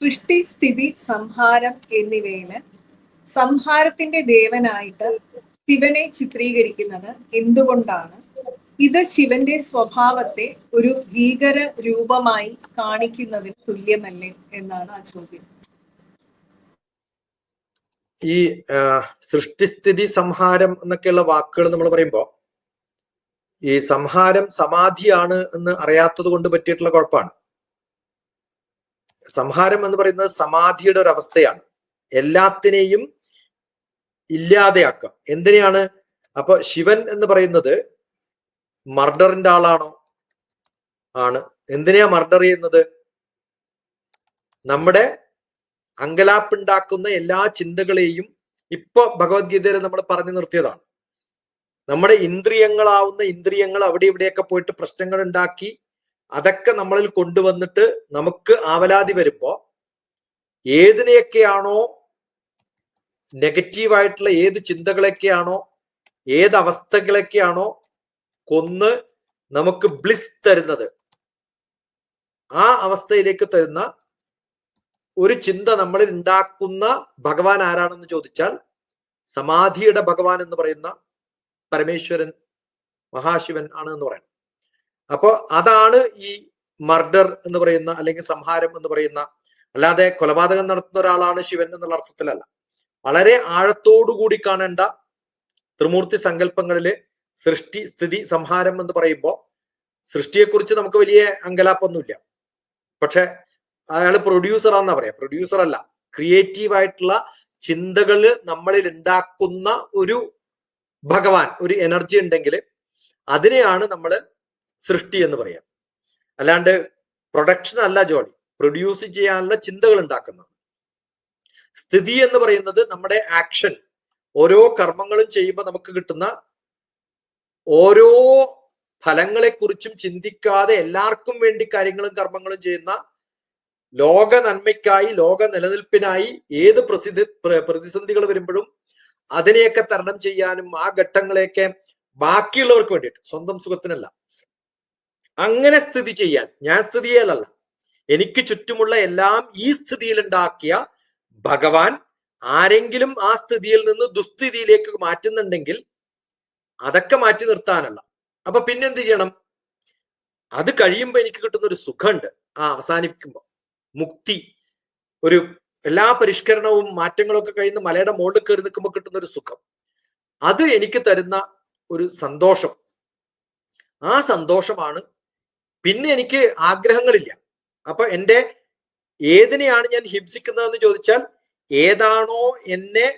സൃഷ്ടി സ്ഥിതി സംഹാരം എന്നിവയിൽ സംഹാരത്തിന്റെ ദേവനായിട്ട് ശിവനെ ചിത്രീകരിക്കുന്നത് എന്തുകൊണ്ടാണ്? ഇത് ശിവന്റെ സ്വഭാവത്തെ ഒരു ഭീകര രൂപമായി കാണിക്കുന്നതിന് തുല്യമല്ലേ എന്നാണ് ആ ചോദ്യം. ഈ സൃഷ്ടിസ്ഥിതി സംഹാരം എന്നൊക്കെയുള്ള വാക്കുകൾ നമ്മൾ പറയുമ്പോൾ ഈ സംഹാരം സമാധിയാണ് എന്ന് അറിയാത്തത് കൊണ്ട് പറ്റിയിട്ടുള്ള കുഴപ്പമാണ്. സംഹാരം എന്ന് പറയുന്നത് സമാധിയുടെ ഒരു അവസ്ഥയാണ്. എല്ലാത്തിനെയും ഇല്ലാതെയാക്കാം. എന്തിനെയാണ്? അപ്പൊ ശിവൻ എന്ന് പറയുന്നത് മർഡറിന്റെ ആളാണോ? ആണ്. എന്തിനെയാ മർഡർ ചെയ്യുന്നത്? നമ്മുടെ അങ്കലാപ്പുണ്ടാക്കുന്ന എല്ലാ ചിന്തകളെയും ഇപ്പൊ ഭഗവത്ഗീതയിൽ നമ്മൾ പറഞ്ഞു നിർത്തിയതാണ്. നമ്മുടെ ഇന്ദ്രിയങ്ങളാവുന്ന ഇന്ദ്രിയങ്ങൾ അവിടെ ഇവിടെയൊക്കെ പോയിട്ട് പ്രശ്നങ്ങൾ ഉണ്ടാക്കി അതൊക്കെ നമ്മളിൽ കൊണ്ടുവന്നിട്ട് നമുക്ക് ആവലാതി വരുമ്പോ ഏതിനെയൊക്കെയാണോ നെഗറ്റീവായിട്ടുള്ള ഏത് ചിന്തകളൊക്കെയാണോ ഏത് അവസ്ഥകളൊക്കെയാണോ കൊന്ന് നമുക്ക് ബ്ലിസ് തരുന്നത്? ആ അവസ്ഥയിലേക്ക് തരുന്ന ഒരു ചിന്ത നമ്മളിൽ ഉണ്ടാക്കുന്ന ഭഗവാൻ ആരാണെന്ന് ചോദിച്ചാൽ സമാധിയുടെ ഭഗവാൻ എന്ന് പറയുന്ന പരമേശ്വരൻ മഹാശിവൻ ആണ് എന്ന് പറയുന്നത് അപ്പോ അതാണ് ഈ മർഡർ എന്ന് പറയുന്ന അല്ലെങ്കിൽ സംഹാരം എന്ന് പറയുന്ന അല്ലാതെ കൊലപാതകം നടത്തുന്ന ഒരാളാണ് ശിവൻ എന്നുള്ള അർത്ഥത്തിലല്ല. വളരെ കൂടി കാണേണ്ട ത്രിമൂർത്തി സങ്കല്പങ്ങളിൽ സൃഷ്ടി സ്ഥിതി സംഹാരം എന്ന് പറയുമ്പോൾ സൃഷ്ടിയെക്കുറിച്ച് നമുക്ക് വലിയ അങ്കലാപ്പൊന്നുമില്ല. പക്ഷെ അയാൾ പ്രൊഡ്യൂസർ ആണെന്നാ പറയാ. പ്രൊഡ്യൂസർ അല്ല. ക്രിയേറ്റീവ് ആയിട്ടുള്ള ചിന്തകൾ നമ്മളിൽ ഉണ്ടാക്കുന്ന ഒരു ഭഗവാൻ ഒരു എനർജി ഉണ്ടെങ്കിൽ അതിനെയാണ് നമ്മൾ സൃഷ്ടി എന്ന് പറയാം. അല്ലാണ്ട് പ്രൊഡക്ഷൻ അല്ല ജോലി. പ്രൊഡ്യൂസ് ചെയ്യാനുള്ള ചിന്തകൾ ഉണ്ടാക്കുന്നതാണ്. സ്ഥിതി എന്ന് പറയുന്നത് നമ്മുടെ ആക്ഷൻ ഓരോ കർമ്മങ്ങളും ചെയ്യുമ്പോൾ നമുക്ക് കിട്ടുന്ന ഓരോ ഫലങ്ങളെക്കുറിച്ചും ചിന്തിക്കാതെ എല്ലാവർക്കും വേണ്ടി കാര്യങ്ങളും കർമ്മങ്ങളും ചെയ്യുന്ന ലോക നന്മയ്ക്കായി ലോക നിലനിൽപ്പിനായി ഏത് പ്രസിദ്ധി പ്രതിസന്ധികൾ വരുമ്പോഴും അതിനെയൊക്കെ തരണം ചെയ്യാനും ആ ഘട്ടങ്ങളെയൊക്കെ ബാക്കിയുള്ളവർക്ക് വേണ്ടിയിട്ട് സ്വന്തം സുഖത്തിനല്ല. അങ്ങനെ സ്ഥിതി ചെയ്യാൻ. ഞാൻ സ്ഥിതി ചെയ്യലല്ല. എനിക്ക് ചുറ്റുമുള്ള എല്ലാം ഈ സ്ഥിതിയിൽ ഉണ്ടാക്കിയ ഭഗവാൻ ആരെങ്കിലും ആ സ്ഥിതിയിൽ നിന്ന് ദുസ്ഥിതിയിലേക്ക് മാറ്റുന്നുണ്ടെങ്കിൽ അതൊക്കെ മാറ്റി നിർത്താനല്ല. അപ്പൊ പിന്നെന്ത് ചെയ്യണം? അത് കഴിയുമ്പോൾ എനിക്ക് കിട്ടുന്ന ഒരു സുഖമുണ്ട്. ആ അവസാനിക്കുമ്പോൾ മുക്തി. ഒരു എല്ലാ പരിഷ്കരണവും മാറ്റങ്ങളും ഒക്കെ കഴിയുന്ന മലയുടെ മുകളിൽ കയറി നിൽക്കുമ്പോൾ കിട്ടുന്ന ഒരു സുഖം. അത് എനിക്ക് തരുന്ന ഒരു സന്തോഷം. ആ സന്തോഷമാണ് പിന്നെ എനിക്ക് ആഗ്രഹങ്ങളില്ല. അപ്പൊ എന്റെ ഏതിനെയാണ് ഞാൻ ഹിംസിക്കുന്നതെന്ന് ചോദിച്ചാൽ ഏതാണോ എന്നെ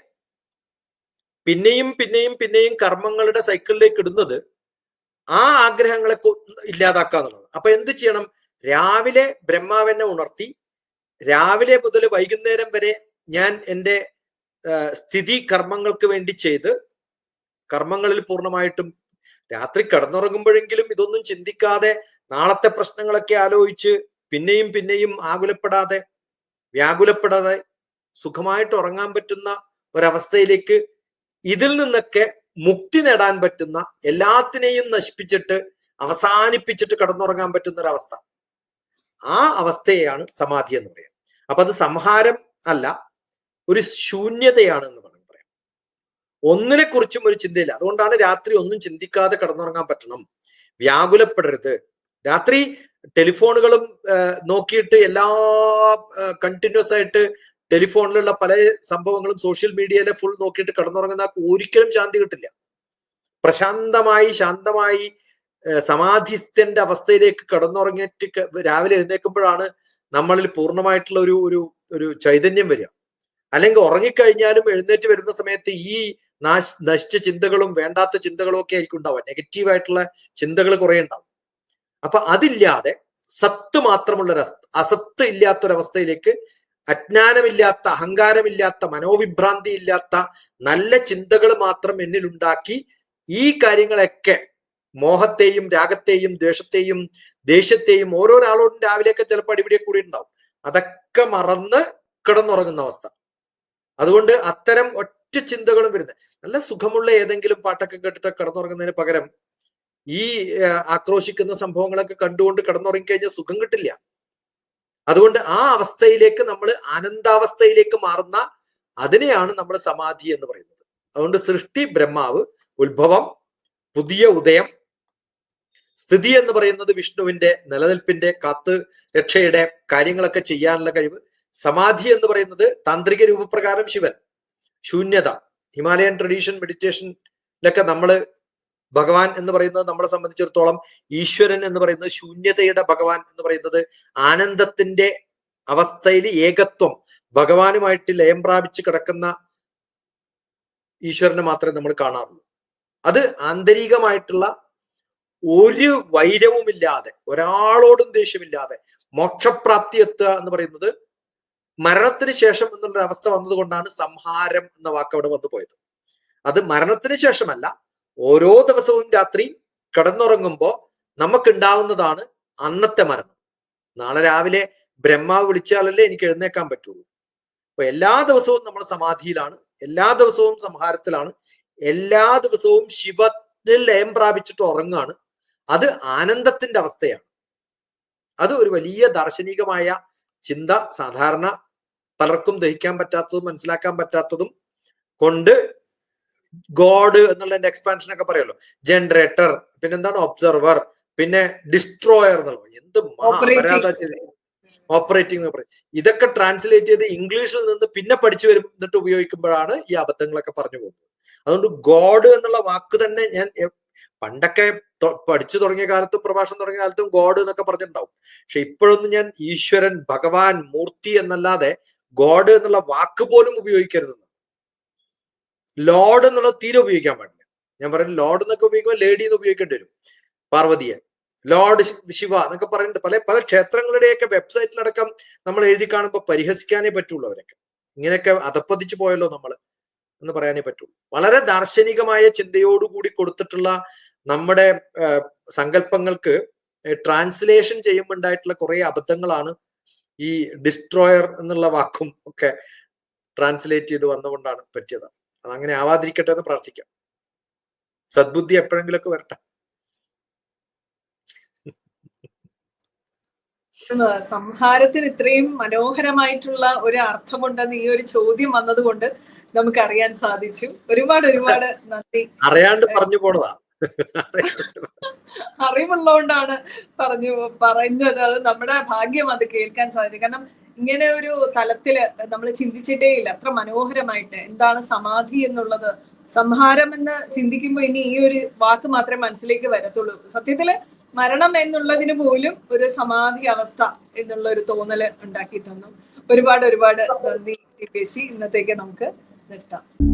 പിന്നെയും പിന്നെയും പിന്നെയും കർമ്മങ്ങളുടെ സൈക്കിളിലേക്ക് ഇടുന്നത് ആ ആഗ്രഹങ്ങളെ ഇല്ലാതാക്കുക എന്നുള്ളത്. അപ്പൊ എന്ത് ചെയ്യണം? രാവിലെ ബ്രഹ്മാവെന്നെ ഉണർത്തി രാവിലെ മുതൽ വൈകുന്നേരം വരെ ഞാൻ എന്റെ സ്ഥിതി കർമ്മങ്ങൾക്ക് വേണ്ടി ചെയ്ത് കർമ്മങ്ങളിൽ പൂർണമായിട്ടും രാത്രി കിടന്നുറങ്ങുമ്പോഴെങ്കിലും ഇതൊന്നും ചിന്തിക്കാതെ നാളത്തെ പ്രശ്നങ്ങളൊക്കെ ആലോചിച്ച് പിന്നെയും പിന്നെയും ആകുലപ്പെടാതെ വ്യാകുലപ്പെടാതെ സുഖമായിട്ട് ഉറങ്ങാൻ പറ്റുന്ന ഒരവസ്ഥയിലേക്ക് ഇതിൽ നിന്നൊക്കെ മുക്തി നേടാൻ പറ്റുന്ന എല്ലാത്തിനെയും നശിപ്പിച്ചിട്ട് അവസാനിപ്പിച്ചിട്ട് കടന്നുറങ്ങാൻ പറ്റുന്ന ഒരു അവസ്ഥ ആ അവസ്ഥയെയാണ് സമാധി എന്ന് പറയുന്നത്. അപ്പൊ അത് സംഹാരം അല്ല ഒരു ശൂന്യതയാണ് എന്ന് വേണമെങ്കിൽ പറയാം. ഒന്നിനെ കുറിച്ചും ഒരു ചിന്തയില്ല. അതുകൊണ്ടാണ് രാത്രി ഒന്നും ചിന്തിക്കാതെ കിടന്നുറങ്ങാൻ പറ്റണം. വ്യാകുലപ്പെടരുത്. രാത്രി ടെലിഫോണുകളും നോക്കിയിട്ട് എല്ലാ കണ്ടിന്യൂസ് ആയിട്ട് ടെലിഫോണിലുള്ള പല സംഭവങ്ങളും സോഷ്യൽ മീഡിയയിലെ ഫുൾ നോക്കിയിട്ട് കിടന്നുറങ്ങുന്ന ഒരിക്കലും ശാന്തി കിട്ടില്ല. പ്രശാന്തമായി ശാന്തമായി സമാധിസ്ഥന്റെ അവസ്ഥയിലേക്ക് കടന്നുറങ്ങിയിട്ട് രാവിലെ എഴുന്നേൽക്കുമ്പോഴാണ് നമ്മളിൽ പൂർണമായിട്ടുള്ള ഒരു ഒരു ഒരു ചൈതന്യം വരിക. അല്ലെങ്കിൽ ഉറങ്ങിക്കഴിഞ്ഞാലും എഴുന്നേറ്റ് വരുന്ന സമയത്ത് ഈ നാശ നശിച്ച ചിന്തകളും വേണ്ടാത്ത ചിന്തകളും ഒക്കെ ആയിരിക്കും ഉണ്ടാവുക. നെഗറ്റീവ് ആയിട്ടുള്ള ചിന്തകൾ കുറെ ഉണ്ടാവും. അപ്പൊ അതില്ലാതെ സത്ത് മാത്രമുള്ള ഒരു അസത്ത് ഇല്ലാത്തൊരവസ്ഥയിലേക്ക് അജ്ഞാനമില്ലാത്ത അഹങ്കാരമില്ലാത്ത മനോവിഭ്രാന്തി ഇല്ലാത്ത നല്ല ചിന്തകൾ മാത്രം എന്നിൽ ഉണ്ടാക്കി ഈ കാര്യങ്ങളൊക്കെ മോഹത്തെയും രാഗത്തെയും ദ്വേഷത്തെയും ദേഷ്യത്തെയും ഓരോരാളോടും രാവിലെയൊക്കെ ചിലപ്പോൾ അടിപിടിയെ കൂടി ഉണ്ടാവും അതൊക്കെ മറന്ന് കിടന്നുറങ്ങുന്ന അവസ്ഥ. അതുകൊണ്ട് അത്തരം ഒറ്റ ചിന്തകളും വരുന്നത്. നല്ല സുഖമുള്ള ഏതെങ്കിലും പാട്ടൊക്കെ കേട്ടിട്ട് കിടന്നുറങ്ങുന്നതിന് പകരം ഈ ആക്രോശിക്കുന്ന സംഭവങ്ങളൊക്കെ കണ്ടുകൊണ്ട് കിടന്നുറങ്ങിക്കഴിഞ്ഞാൽ സുഖം കിട്ടില്ല. അതുകൊണ്ട് ആ അവസ്ഥയിലേക്ക് നമ്മൾ ആനന്ദാവസ്ഥയിലേക്ക് മാറുന്ന അതിനെയാണ് നമ്മൾ സമാധി എന്ന് പറയുന്നത്. അതുകൊണ്ട് സൃഷ്ടി ബ്രഹ്മാവ് ഉത്ഭവം പുതിയ ഉദയം സ്ഥിതി എന്ന് പറയുന്നത് വിഷ്ണുവിന്റെ നിലനിൽപ്പിന്റെ കാത്ത് രക്ഷയുടെ കാര്യങ്ങളൊക്കെ ചെയ്യാനുള്ള കഴിവ് സമാധി എന്ന് പറയുന്നത് താന്ത്രിക രൂപപ്രകാരം ശിവൻ ശൂന്യത ഹിമാലയൻ ട്രഡീഷൻ മെഡിറ്റേഷനിലൊക്കെ നമ്മൾ ഭഗവാൻ എന്ന് പറയുന്നത് നമ്മളെ സംബന്ധിച്ചിടത്തോളം ഈശ്വരൻ എന്ന് പറയുന്നത് ശൂന്യതയുടെ ഭഗവാൻ എന്ന് പറയുന്നത് ആനന്ദത്തിന്റെ അവസ്ഥയിൽ ഏകത്വം ഭഗവാനുമായിട്ട് ലയം പ്രാപിച്ച് കിടക്കുന്ന ഈശ്വരനെ മാത്രമേ നമ്മൾ കാണാറുള്ളൂ. അത് ആന്തരികമായിട്ടുള്ള ഒരു വൈരവുമില്ലാതെ ഒരാളോടും ദേഷ്യമില്ലാതെ മോക്ഷപ്രാപ്തി എത്തുക എന്ന് പറയുന്നത് മരണത്തിന് ശേഷം എന്നുള്ള അവസ്ഥ വന്നതുകൊണ്ടാണ് സംഹാരം എന്ന വാക്ക് അവിടെ വന്നു പോയത്. അത് മരണത്തിന് ശേഷമല്ല ഓരോ ദിവസവും രാത്രി കിടന്നുറങ്ങുമ്പോൾ നമുക്കുണ്ടാവുന്നതാണ് അന്നത്തെ മരണം. നാളെ രാവിലെ ബ്രഹ്മാവ് വിളിച്ചാലല്ലേ എനിക്ക് എഴുന്നേക്കാൻ പറ്റുള്ളൂ. അപ്പൊ എല്ലാ ദിവസവും നമ്മൾ സമാധിയിലാണ് എല്ലാ ദിവസവും സംഹാരത്തിലാണ് എല്ലാ ദിവസവും ശിവത്തിൽ ലയം പ്രാപിച്ചിട്ട് ഉറങ്ങാണ് അത് ആനന്ദത്തിന്റെ അവസ്ഥയാണ്. അത് ഒരു വലിയ ദാർശനികമായ ചിന്ത സാധാരണ പലർക്കും ദഹിക്കാൻ പറ്റാത്തതും മനസ്സിലാക്കാൻ പറ്റാത്തതും കൊണ്ട് ഗോഡ് എന്നുള്ളതിന്റെ എക്സ്പാൻഷൻ ഒക്കെ പറയുമല്ലോ. ജനറേറ്റർ പിന്നെന്താണ് ഒബ്സർവർ പിന്നെ ഡിസ്ട്രോയർ എന്നുള്ളത് എന്ത് ഓപ്പറേറ്റിംഗ് എന്ന് പറയും. ഇതൊക്കെ ട്രാൻസ്ലേറ്റ് ചെയ്ത് ഇംഗ്ലീഷിൽ നിന്ന് പിന്നെ പഠിച്ചു വരും എന്നിട്ട് ഉപയോഗിക്കുമ്പോഴാണ് ഈ അബദ്ധങ്ങളൊക്കെ പറഞ്ഞു പോകുന്നത്. അതുകൊണ്ട് ഗോഡ് എന്നുള്ള വാക്ക് തന്നെ ഞാൻ പണ്ടൊക്കെ പഠിച്ചു തുടങ്ങിയ കാലത്തും പ്രഭാഷണം തുടങ്ങിയ കാലത്തും ഗോഡ് എന്നൊക്കെ പറഞ്ഞിട്ടുണ്ടാവും. പക്ഷെ ഇപ്പോഴൊന്നും ഞാൻ ഈശ്വരൻ ഭഗവാൻ മൂർത്തി എന്നല്ലാതെ ഗോഡ് എന്നുള്ള വാക്ക് പോലും ഉപയോഗിക്കരുതെന്ന് ലോഡ് എന്നുള്ളത് തീരെ ഉപയോഗിക്കാൻ പാടില്ല. ഞാൻ പറയുന്നത് ലോഡ് എന്നൊക്കെ ഉപയോഗിക്കുമ്പോൾ ലേഡി എന്ന് ഉപയോഗിക്കേണ്ടി വരും. പാർവതിയെ. ലോർഡ് ശിവ എന്നൊക്കെ പറയുന്നുണ്ട്. പല പല ക്ഷേത്രങ്ങളുടെയൊക്കെ വെബ്സൈറ്റിലടക്കം നമ്മൾ എഴുതി കാണുമ്പോൾ പരിഹസിക്കാനേ പറ്റുള്ളൂ അവരൊക്കെ. ഇങ്ങനെയൊക്കെ അതപ്പതിച്ചു പോയല്ലോ നമ്മൾ എന്ന് പറയാനേ പറ്റുള്ളൂ. വളരെ ദാർശനികമായ ചിന്തയോടുകൂടി കൊടുത്തിട്ടുള്ള നമ്മുടെ സങ്കല്പങ്ങൾക്ക് ട്രാൻസ്ലേഷൻ ചെയ്യുമ്പോൾ ഉണ്ടായിട്ടുള്ള കുറെ അബദ്ധങ്ങളാണ് ഈ ഡിസ്ട്രോയർ എന്നുള്ള വാക്കും ഒക്കെ ട്രാൻസ്ലേറ്റ് ചെയ്ത് വന്നുകൊണ്ടാണ് പറ്റിയത്. അങ്ങനെ ആവാതിരിക്കട്ടെ എന്ന് പ്രാർത്ഥിക്കാം. സദ്ബുദ്ധി എപ്പോഴെങ്കിലൊക്കെ വരട്ടെ. സംഹാരത്തിന് ഇത്രയും മനോഹരമായിട്ടുള്ള ഒരു അർത്ഥമുണ്ടെന്ന് ഈ ഒരു ചോദ്യം വന്നതുകൊണ്ട് നമുക്ക് അറിയാൻ സാധിച്ചു. ഒരുപാട് ഒരുപാട് നന്ദി. അറിയാണ്ട് പറഞ്ഞു പോണതാ. അറിവുള്ളതുകൊണ്ടാണ് പറഞ്ഞു പറഞ്ഞത് അത് നമ്മുടെ ഭാഗ്യം അത് കേൾക്കാൻ സാധിക്കും. കാരണം ഇങ്ങനെ ഒരു തലത്തിൽ നമ്മൾ ചിന്തിച്ചിട്ടേ ഇല്ല. അത്ര മനോഹരമായിട്ട് എന്താണ് സമാധി എന്നുള്ളത്. സംഹാരം എന്ന് ചിന്തിക്കുമ്പോൾ ഇനി ഈ ഒരു വാക്ക് മാത്രമേ മനസ്സിലേക്ക് വരത്തുള്ളൂ. സത്യത്തിൽ മരണം എന്നുള്ളതിന് പോലും ഒരു സമാധി അവസ്ഥ എന്നുള്ള ഒരു തോന്നൽ ഉണ്ടാക്കി തന്നു. ഒരുപാട് ഒരുപാട് നന്ദി ടി പി ഇന്നത്തേക്ക് നമുക്ക് നിർത്താം.